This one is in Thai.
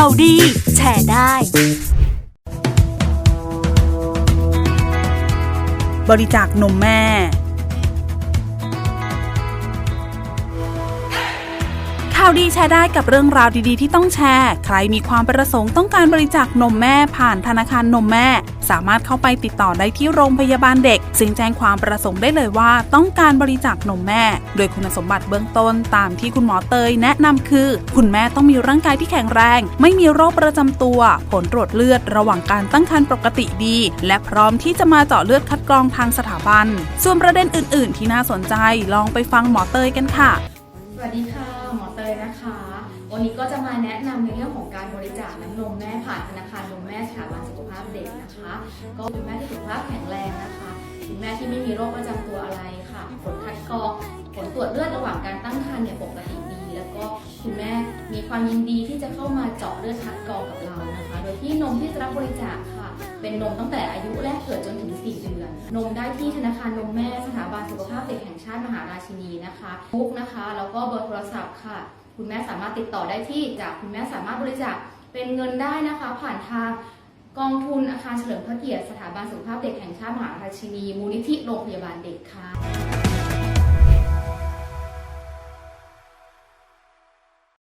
ข่าวดี แชร์ได้ บริจาคนมแม่ ข่าวดีแชร์ได้กับเรื่องราวดีๆ ที่ต้องแชร์ ใครมีความประสงค์ต้องการบริจาคนมแม่ผ่านธนาคารนมแม่ สามารถเข้าไปติดต่อได้ที่โรงพยาบาลเด็ก ซึ่งแจ้งความประสงค์ได้เลยว่า ต้องการบริจาคนมแม่ โดยคุณสมบัติเบื้องต้นตามที่คุณหมอเตยแนะนำคือ คุณแม่ต้องมีร่างกายที่แข็งแรง ไม่มีโรคประจำตัว ผลตรวจเลือดระหว่างการตั้งครรภ์ปกติดี และพร้อมที่จะมาเจาะเลือดคัดกรองทางสถาบัน ส่วนประเด็นอื่น ๆ ที่น่าสนใจลองไปฟังหมอเตยกันค่ะ สวัสดีค่ะหมอ ยนะคะ วันนี้ก็จะมาแนะนำในเรื่องของการบริจาคน้ำนมแม่ผ่านธนาคารนมแม่สถาบันสุขภาพเด็กนะคะ ก็คุณแม่ที่สุขภาพแข็งแรงนะคะคุณแม่ที่ไม่มีโรคประจำตัวอะไรค่ะ ผลคัดกรองผลตรวจเลือดระหว่างการตั้งครรภ์เนี่ยปกติดี แล้วก็คุณแม่มีความยินดีที่จะเข้ามาเจาะเลือดคัดกรองกับเรานะคะ โดยที่นมที่จะรับบริจาคค่ะ เป็นนมตั้งแต่อายุแรกเกิดจนถึง 4 เดือน นมได้ที่ธนาคารนมแม่สถาบันสุขภาพาติมหาราชินีนะคะมุกนะคะแล้วก็เบอร์โทรศัพท์ค่ะ คุณแม่สามารถติดต่อได้ที่จากคุณแม่สามารถบริจาคเป็นเงินได้นะคะ ผ่านทางกองทุนอาคารเฉลิมพระเกียรติสถาบันสุขภาพเด็กแห่งชาติมหาราชินี มูลนิธิโรงพยาบาลเด็ก